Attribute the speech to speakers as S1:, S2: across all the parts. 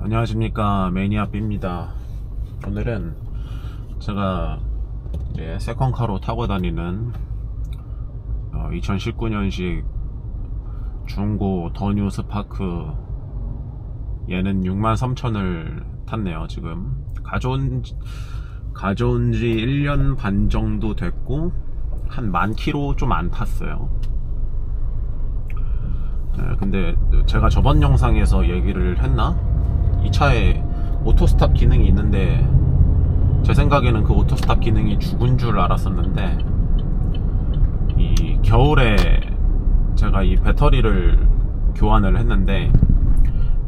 S1: 안녕하십니까. 매니아비입니다. 오늘은 제가 이제 세컨카로 타고 다니는 2019년식 중고 더뉴 스파크 얘는 63,000을 탔네요 지금. 가져온 가져온 지 1년 반 정도 됐고 한만 킬로 좀 안 탔어요. 네, 근데 제가 저번 영상에서 얘기를 했나? 이 차에 오토스탑 기능이 있는데 제 생각에는 그 오토스탑 기능이 죽은 줄 알았었는데 이 겨울에 제가 이 배터리를 교환을 했는데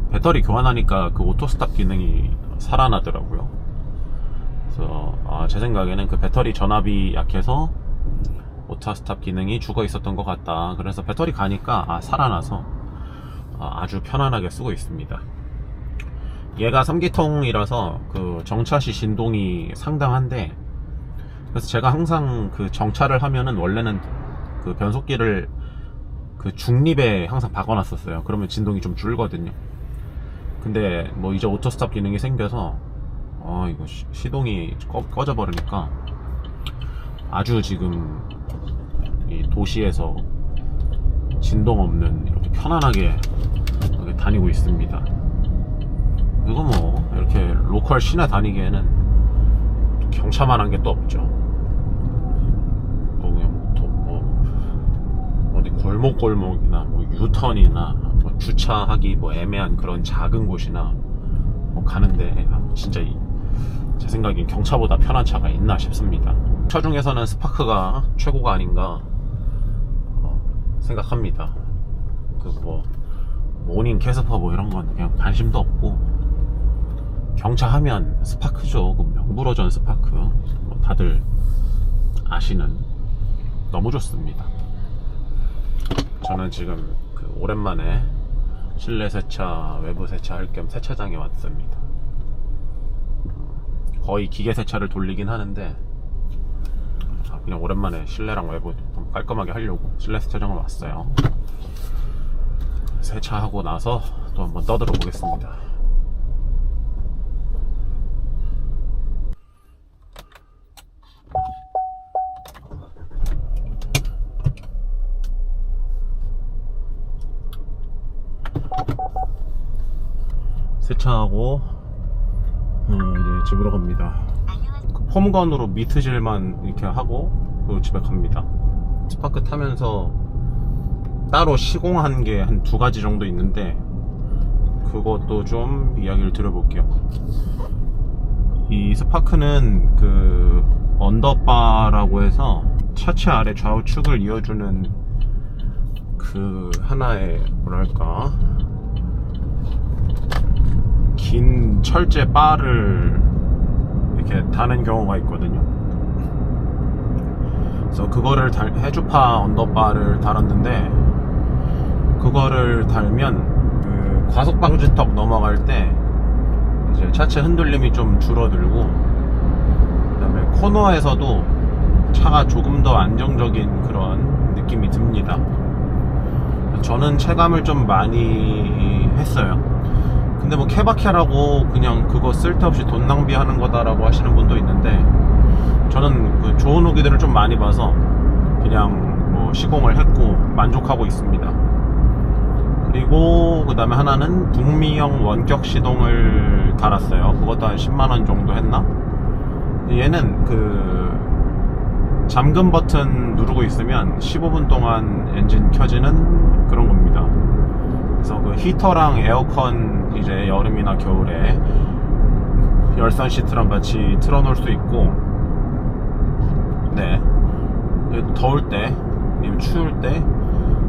S1: 배터리 교환하니까 그 오토스탑 기능이 살아나더라고요. 그래서 아, 제 생각에는 그 배터리 전압이 약해서 오토스탑 기능이 죽어 있었던 것 같다. 그래서 배터리 가니까 아, 살아나서 아, 아주 편안하게 쓰고 있습니다. 얘가 3기통이라서 그 정차시 진동이 상당한데 그래서 제가 항상 그 정차를 하면은 원래는 그 변속기를 그 중립에 항상 박아놨었어요. 그러면 진동이 좀 줄거든요. 근데 뭐 이제 오토스탑 기능이 생겨서 어 이거 시, 시동이 꺼, 꺼져 버리니까 아주 지금 이 도시에서 진동 없는 이렇게 편안하게 다니고 있습니다. 이거 뭐 이렇게 로컬 시내 다니기에는 경차만한 게 또 없죠. 뭐 그냥 도- 뭐 어디 골목골목이나 뭐 유턴이나 뭐 주차하기 뭐 애매한 그런 작은 곳이나 뭐 가는데 진짜 이- 제 생각엔 경차보다 편한 차가 있나 싶습니다. 차 중에서는 스파크가 최고가 아닌가 어, 생각합니다. 그 뭐 모닝 캐스퍼 뭐 이런 건 그냥 관심도 없고 경차하면 스파크죠. 그 명불허전 스파크. 뭐 다들 아시는 너무 좋습니다. 저는 지금 그 오랜만에 실내 세차, 외부 세차 할 겸 세차장에 왔습니다. 거의 기계 세차를 돌리긴 하는데 아, 그냥 오랜만에 실내랑 외부 좀 깔끔하게 하려고 실내 세차장을 왔어요. 세차하고 나서 또 한번 떠들어 보겠습니다. 세차하고 어, 이제 집으로 갑니다. 그 폼건으로 미트질만 이렇게 하고 그 집에 갑니다. 스파크 타면서 따로 시공한 게 한 두 가지 정도 있는데 그것도 좀 이야기를 드려볼게요. 이 스파크는 그 언더바라고 해서 차체 아래 좌우측을 이어주는 그 하나의 뭐랄까 긴 철제 바를 이렇게 다는 경우가 있거든요. 그래서 그거를 달, 해주파 언더바를 달았는데 그거를 달면 그 과속 방지턱 넘어갈 때 이제 차체 흔들림이 좀 줄어들고 그다음에 코너에서도 차가 조금 더 안정적인 그런 느낌이 듭니다. 저는 체감을 좀 많이 했어요. 근데 뭐 케바케라고 그냥 그거 쓸데없이 돈 낭비하는 거다라고 하시는 분도 있는데 저는 그 좋은 후기들을 좀 많이 봐서 그냥 뭐 시공을 했고 만족하고 있습니다. 그리고 그 다음에 하나는 북미형 원격 시동을 달았어요. 그것도 한 10만원 정도 했나? 얘는 그 잠금 버튼 누르고 있으면 15분 동안 엔진 켜지는 그런 겁니다. 그래서 그 히터랑 에어컨 이제 여름이나 겨울에 열선 시트랑 같이 틀어놓을 수 있고, 네. 더울 때, 아니면 추울 때,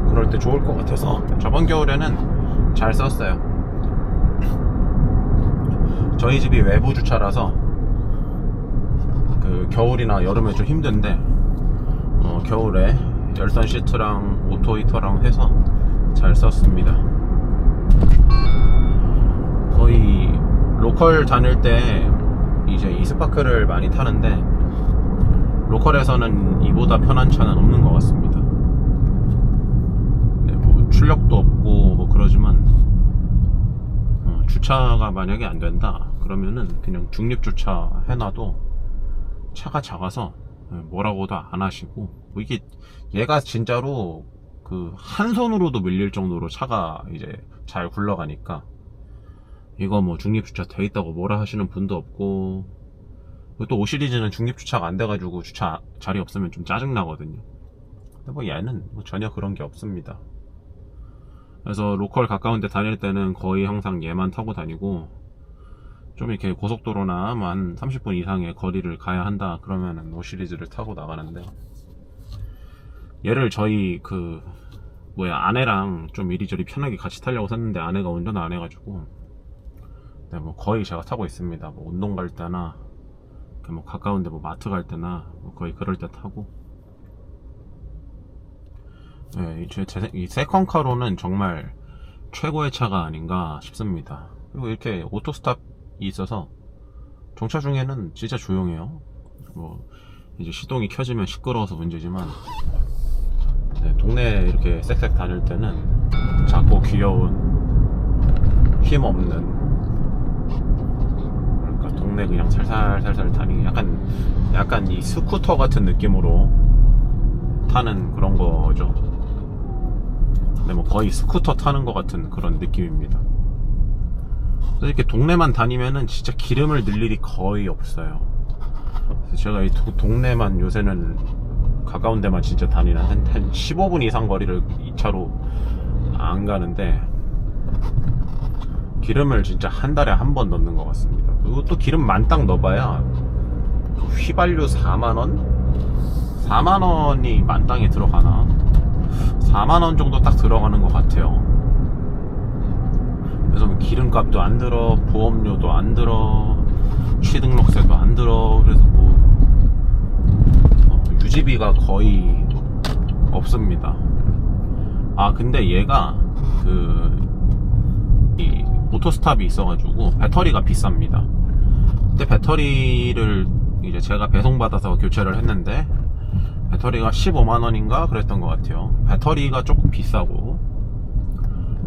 S1: 그럴 때 좋을 것 같아서 저번 겨울에는 잘 썼어요. 저희 집이 외부 주차라서 그 겨울이나 여름에 좀 힘든데 어, 겨울에 열선 시트랑 오토 히터랑 해서 잘 썼습니다. 거의 로컬 다닐 때 이제 이 스파크를 많이 타는데 로컬에서는 이보다 편한 차는 없는 것 같습니다. 네, 뭐 출력도 없고 뭐 그러지만 어, 주차가 만약에 안 된다 그러면은 그냥 중립 주차 해놔도 차가 작아서 뭐라고도 안 하시고 뭐 이게 얘가 진짜로 그 한 손으로도 밀릴 정도로 차가 이제 잘 굴러가니까 이거 뭐 중립 주차 돼 있다고 뭐라 하시는 분도 없고 또 5 시리즈는 중립 주차가 안 돼가지고 주차 자리 없으면 좀 짜증 나거든요. 근데 뭐 얘는 뭐 전혀 그런 게 없습니다. 그래서 로컬 가까운 데 다닐 때는 거의 항상 얘만 타고 다니고 좀 이렇게 고속도로나 뭐한 30분 이상의 거리를 가야 한다 그러면은 5 시리즈를 타고 나가는데 얘를 저희 그 뭐야 아내랑 좀 이리저리 편하게 같이 타려고 샀는데 아내가 운전을 안 해가지고 네, 뭐 거의 제가 타고 있습니다. 뭐 운동 갈 때나 뭐 가까운데 뭐 마트 갈 때나 뭐 거의 그럴 때 타고 네, 이, 제, 제, 이 세컨카로는 정말 최고의 차가 아닌가 싶습니다. 그리고 이렇게 오토스탑이 있어서 정차 중에는 진짜 조용해요. 뭐 이제 시동이 켜지면 시끄러워서 문제지만 네, 동네 이렇게 쌕쌕 다닐 때는 작고 귀여운 힘없는 그러니까 동네 그냥 살살살살 타니 약간 약간 이 스쿠터 같은 느낌으로 타는 그런 거죠. 근데 뭐 거의 스쿠터 타는 것 같은 그런 느낌입니다. 이렇게 동네만 다니면은 진짜 기름을 넣을 일이 거의 없어요. 제가 이 도- 동네만 요새는 가까운 데만 진짜 다니는 한, 한 15분 이상 거리를 이 차로 안 가는데 기름을 진짜 한 달에 한 번 넣는 것 같습니다. 그리고 또 기름 만땅 넣어봐야 그 휘발유 4만원? 4만원이 만땅에 들어가나? 4만원 정도 딱 들어가는 것 같아요. 그래서 뭐 기름값도 안 들어, 보험료도 안 들어, 취등록세도 안 들어, 그래서 뭐, 어, 유지비가 거의 없습니다. 아, 근데 얘가, 그, 이, 오토스탑이 있어가지고, 배터리가 비쌉니다. 그때 배터리를 이제 제가 배송받아서 교체를 했는데, 배터리가 15만원인가 그랬던 것 같아요. 배터리가 조금 비싸고.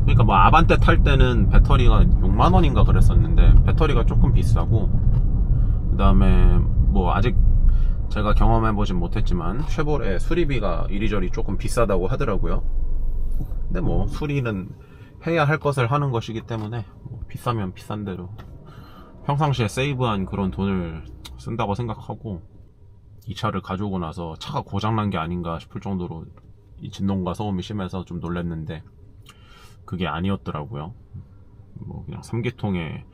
S1: 그러니까 뭐 아반떼 탈 때는 배터리가 6만원인가 그랬었는데, 배터리가 조금 비싸고, 그 다음에 뭐 아직 제가 경험해보진 못했지만, 쉐보레 수리비가 이리저리 조금 비싸다고 하더라고요. 근데 뭐 수리는 해야 할 것을 하는 것이기 때문에, 뭐 비싸면 비싼 대로 평상시에 세이브한 그런 돈을 쓴다고 생각하고, 이 차를 가져오고 나서 차가 고장난 게 아닌가 싶을 정도로 이 진동과 소음이 심해서 좀 놀랐는데 그게 아니었더라고요. 뭐 그냥 삼계통의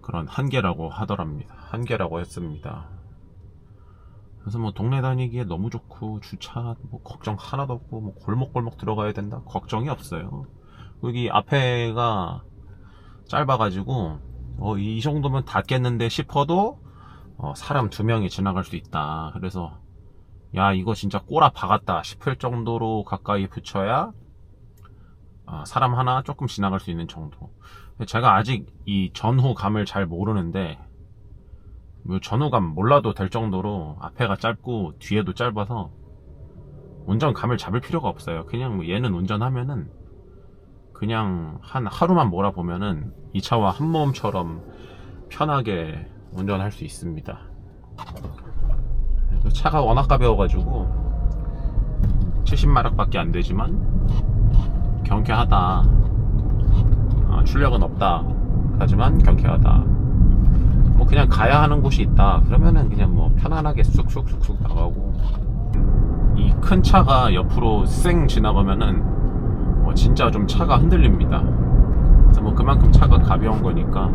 S1: 그런 한계라고 하더랍니다. 한계라고 했습니다. 그래서 뭐 동네 다니기에 너무 좋고 주차 뭐 걱정 하나도 없고 뭐 골목골목 들어가야 된다 걱정이 없어요. 여기 앞에가 짧아가지고 어, 이 정도면 닿겠는데 싶어도 어, 사람 두 명이 지나갈 수 있다. 그래서 야 이거 진짜 꼬라 박았다 싶을 정도로 가까이 붙여야 아, 사람 하나 조금 지나갈 수 있는 정도. 제가 아직 이 전후감을 잘 모르는데 뭐 전후감 몰라도 될 정도로 앞에가 짧고 뒤에도 짧아서 운전감을 잡을 필요가 없어요. 그냥 뭐 얘는 운전하면은 그냥 한 하루만 몰아보면은 이 차와 한 모음처럼 편하게 운전할 수 있습니다. 차가 워낙 가벼워가지고 70마력밖에 안 되지만 경쾌하다. 아, 출력은 없다. 하지만 경쾌하다. 뭐 그냥 가야 하는 곳이 있다. 그러면은 그냥 뭐 편안하게 쑥쑥쑥쑥 나가고 이 큰 차가 옆으로 쌩 지나가면은 뭐 진짜 좀 차가 흔들립니다. 그래서 뭐 그만큼 차가 가벼운 거니까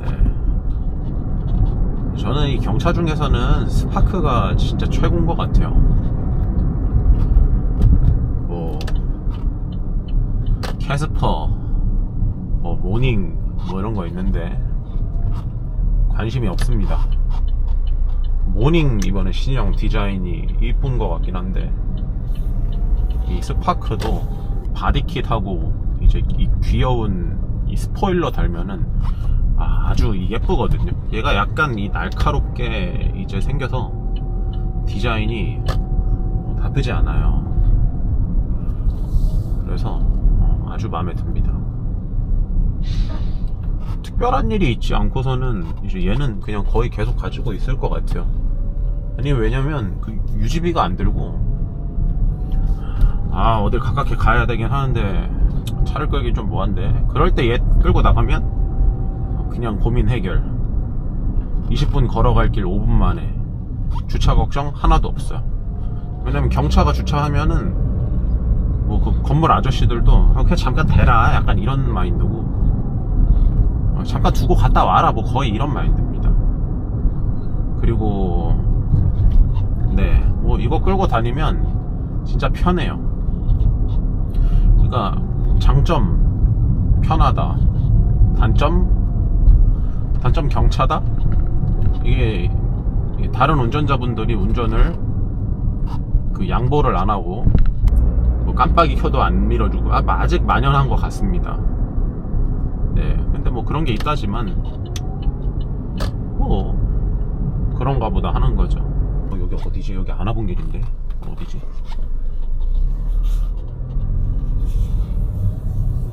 S1: 네. 저는 이 경차 중에서는 스파크가 진짜 최고인 것 같아요. 뭐 캐스퍼, 뭐 모닝 뭐 이런 거 있는데 관심이 없습니다. 모닝 이번에 신형 디자인이 이쁜 것 같긴 한데 이 스파크도 바디킷하고 이제 이 귀여운 이 스포일러 달면은 아, 아주 예쁘거든요. 얘가 약간 이 날카롭게 이제 생겨서 디자인이 나쁘지 않아요. 그래서 어, 아주 마음에 듭니다. 특별한 일이 있지 않고서는 이제 얘는 그냥 거의 계속 가지고 있을 것 같아요. 아니 왜냐면 그 유지비가 안 들고. 아 어딜 가깝게 가야 되긴 하는데 차를 끌기 좀 뭐한데. 그럴 때 얘 끌고 나가면 그냥 고민 해결. 20분 걸어갈 길 5분 만에 주차 걱정 하나도 없어요. 왜냐면 경차가 주차하면은 뭐 그 건물 아저씨들도 그냥 잠깐 대라. 약간 이런 마인드고. 어, 잠깐 두고 갔다 와라 뭐 거의 이런 마인드입니다. 그리고 네 뭐 이거 끌고 다니면 진짜 편해요. 그러니까 장점 편하다. 단점? 단점 경차다? 이게 다른 운전자분들이 운전을 그 양보를 안 하고 뭐 깜빡이 켜도 안 밀어주고 아, 아직 만연한 것 같습니다. 네, 근데 뭐 그런 게 있다지만 뭐 그런가 보다 하는 거죠. 어, 여기 어디지? 여기 안 와본 길인데 어디지?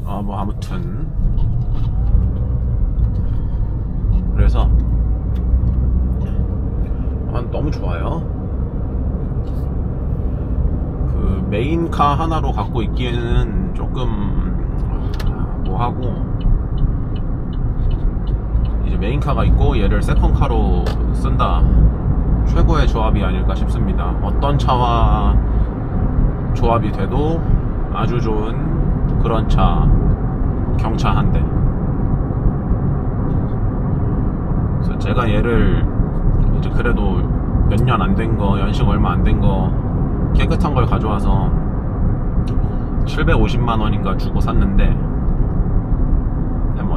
S1: 아 뭐 아무튼 그래서 아, 너무 좋아요. 그 메인카 하나로 갖고 있기에는 조금 아, 뭐하고 메인카가 있고 얘를 세컨카로 쓴다 최고의 조합이 아닐까 싶습니다. 어떤 차와 조합이 돼도 아주 좋은 그런 차 경차 한 대. 그래서 제가 얘를 이제 그래도 몇 년 안 된 거, 연식 얼마 안 된 거 깨끗한 걸 가져와서 750만 원인가 주고 샀는데 뭐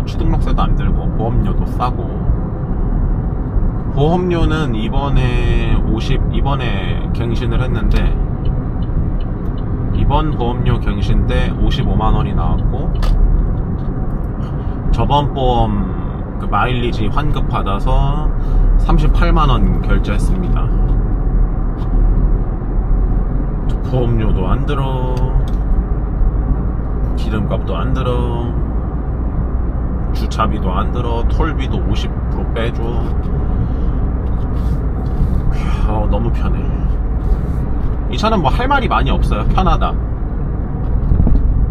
S1: 취등록세도 안 들고 보험료도 싸고. 보험료는 이번에 50 이번에 갱신을 했는데 이번 보험료 갱신 때 55만 원이 나왔고 저번 보험 그 마일리지 환급 받아서 38만 원 결제했습니다. 보험료도 안 들어, 기름값도 안 들어, 주차비도 안 들어, 톨비도 50% 빼줘. 어, 너무 편해. 이 차는 뭐 할 말이 많이 없어요. 편하다.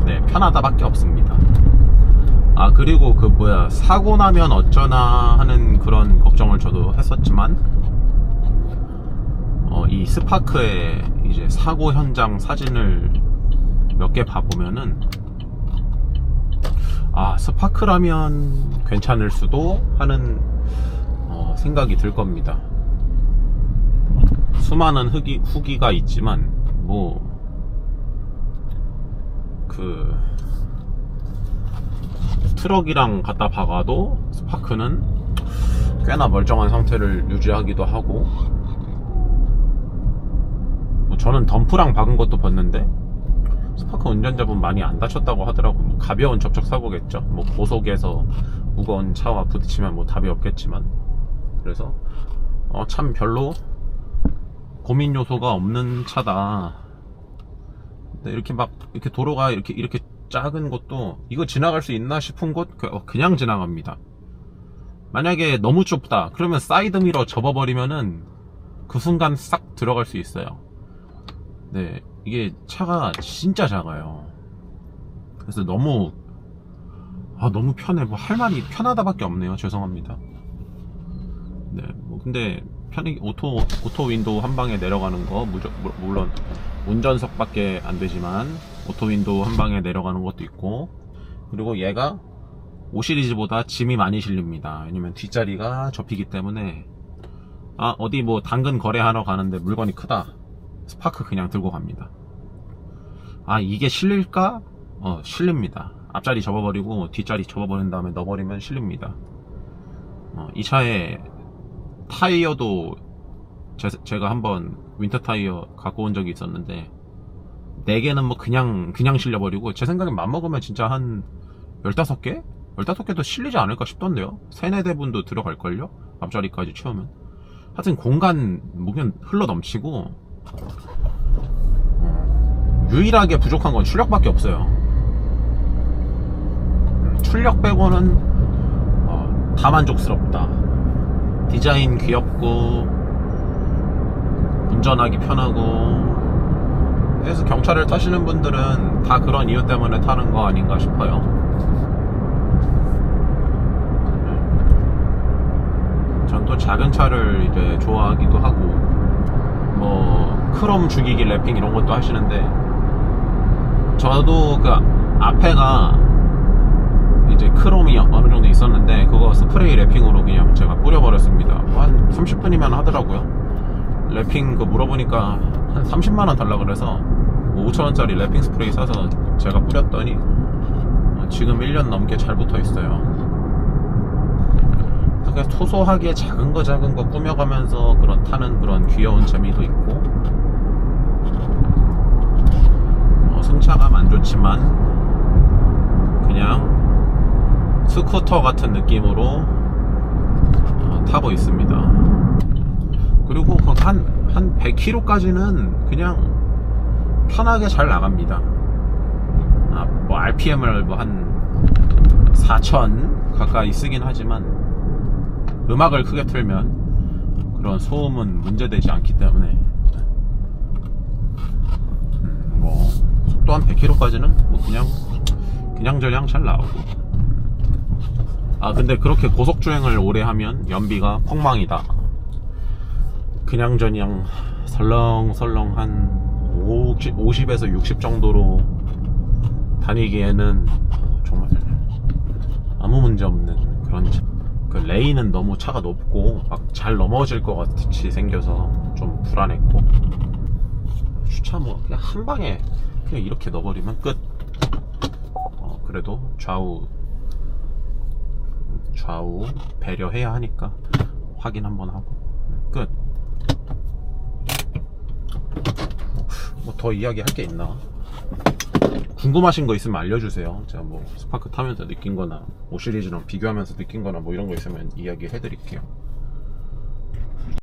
S1: 네, 편하다 밖에 없습니다. 아 그리고 그 뭐야 사고 나면 어쩌나 하는 그런 걱정을 저도 했었지만 어, 이 스파크의 이제 사고 현장 사진을 몇 개 봐보면은 아 스파크라면 괜찮을 수도 하는 어, 생각이 들 겁니다. 수많은 후기, 후기가 있지만 뭐 그 트럭이랑 갖다 박아도 스파크는 꽤나 멀쩡한 상태를 유지하기도 하고 뭐 저는 덤프랑 박은 것도 봤는데 스파크 운전자분 많이 안 다쳤다고 하더라고 뭐 가벼운 접촉 사고겠죠. 뭐 고속에서 무거운 차와 부딪히면 뭐 답이 없겠지만. 그래서 어, 참 별로 고민 요소가 없는 차다. 근데 이렇게 막 이렇게 도로가 이렇게 이렇게 작은 곳도 이거 지나갈 수 있나 싶은 곳? 그- 어, 그냥 지나갑니다. 만약에 너무 좁다. 그러면 사이드미러 접어버리면은 그 순간 싹 들어갈 수 있어요. 네 이게 차가 진짜 작아요. 그래서 너무 아 너무 편해 뭐 할 말이 편하다밖에 없네요. 죄송합니다. 네 뭐 근데 편히 오토 오토 윈도우 한 방에 내려가는 거 무조, 무- 물론 운전석 밖에 안 되지만 오토 윈도우 한 방에 내려가는 것도 있고 그리고 얘가 5 시리즈보다 짐이 많이 실립니다 왜냐면 뒷자리가 접히기 때문에 아 어디 뭐 당근 거래하러 가는데 물건이 크다 스파크 그냥 들고 갑니다 아 이게 실릴까? 어 실립니다 앞자리 접어버리고 뒷자리 접어버린 다음에 넣어버리면 실립니다 어, 이 차에 타이어도 제, 가 한번 윈터 타이어 갖고 온 적이 있었는데 4개는 뭐 그냥 그냥 실려버리고 제 생각엔 맘먹으면 진짜 한 15개? 15개도 실리지 않을까 싶던데요 3, 4대분도 들어갈걸요? 앞자리까지 채우면 하여튼 공간 무면 흘러 넘치고 어, 유일하게 부족한 건 출력밖에 없어요 음, 출력 빼고는 어, 다 만족스럽다. 디자인 귀엽고 운전하기 편하고 그래서 경차를 타시는 분들은 다 그런 이유 때문에 타는 거 아닌가 싶어요. 전 또 작은 차를 이제 좋아하기도 하고 뭐 크롬 죽이기 랩핑 이런 것도 하시는데 저도 그 앞에가 이제 크롬이 어느 정도 있었는데 그거 스프레이 랩핑으로 그냥 제가 뿌려버렸습니다. 뭐한 30분이면 하더라고요. 랩핑 그 물어보니까 한 30만원 달라 그래서 5천원짜리 랩핑 스프레이 사서 제가 뿌렸더니 어, 지금 1년 넘게 잘 붙어 있어요. 그냥 소소하게 작은 거 작은 거 꾸며가면서 그런 타는 그런 귀여운 재미도 있고 어, 승차감 안 좋지만 그냥 스쿠터 같은 느낌으로 어, 타고 있습니다. 그리고 그 한, 한 100km까지는 그냥 편하게 잘 나갑니다. 아, 뭐 RPM을 뭐한4,000 가까이 쓰긴 하지만 음악을 크게 틀면 그런 소음은 문제되지 않기 때문에. 음, 뭐 속도 한 100km까지는 뭐 그냥 그냥 저냥 잘 나오고. 아 근데 그렇게 고속 주행을 오래 하면 연비가 폭망이다. 그냥 저냥 설렁설렁 한 50, 50에서 60 정도로 다니기에는 정말 아무 문제 없는 그런 차. 그 레인은 너무 차가 높고 막 잘 넘어질 것 같이 생겨서 좀 불안했고 주차 뭐 그냥 한 방에 그냥 이렇게 넣어버리면 끝. 어, 그래도 좌우 좌우 배려해야 하니까 확인 한번 하고 끝. 뭐 더 이야기할 게 있나? 궁금하신 거 있으면 알려주세요. 제가 뭐 스파크 타면서 느낀 거나 5 시리즈랑 비교하면서 느낀 거나 뭐 이런 거 있으면 이야기 해드릴게요.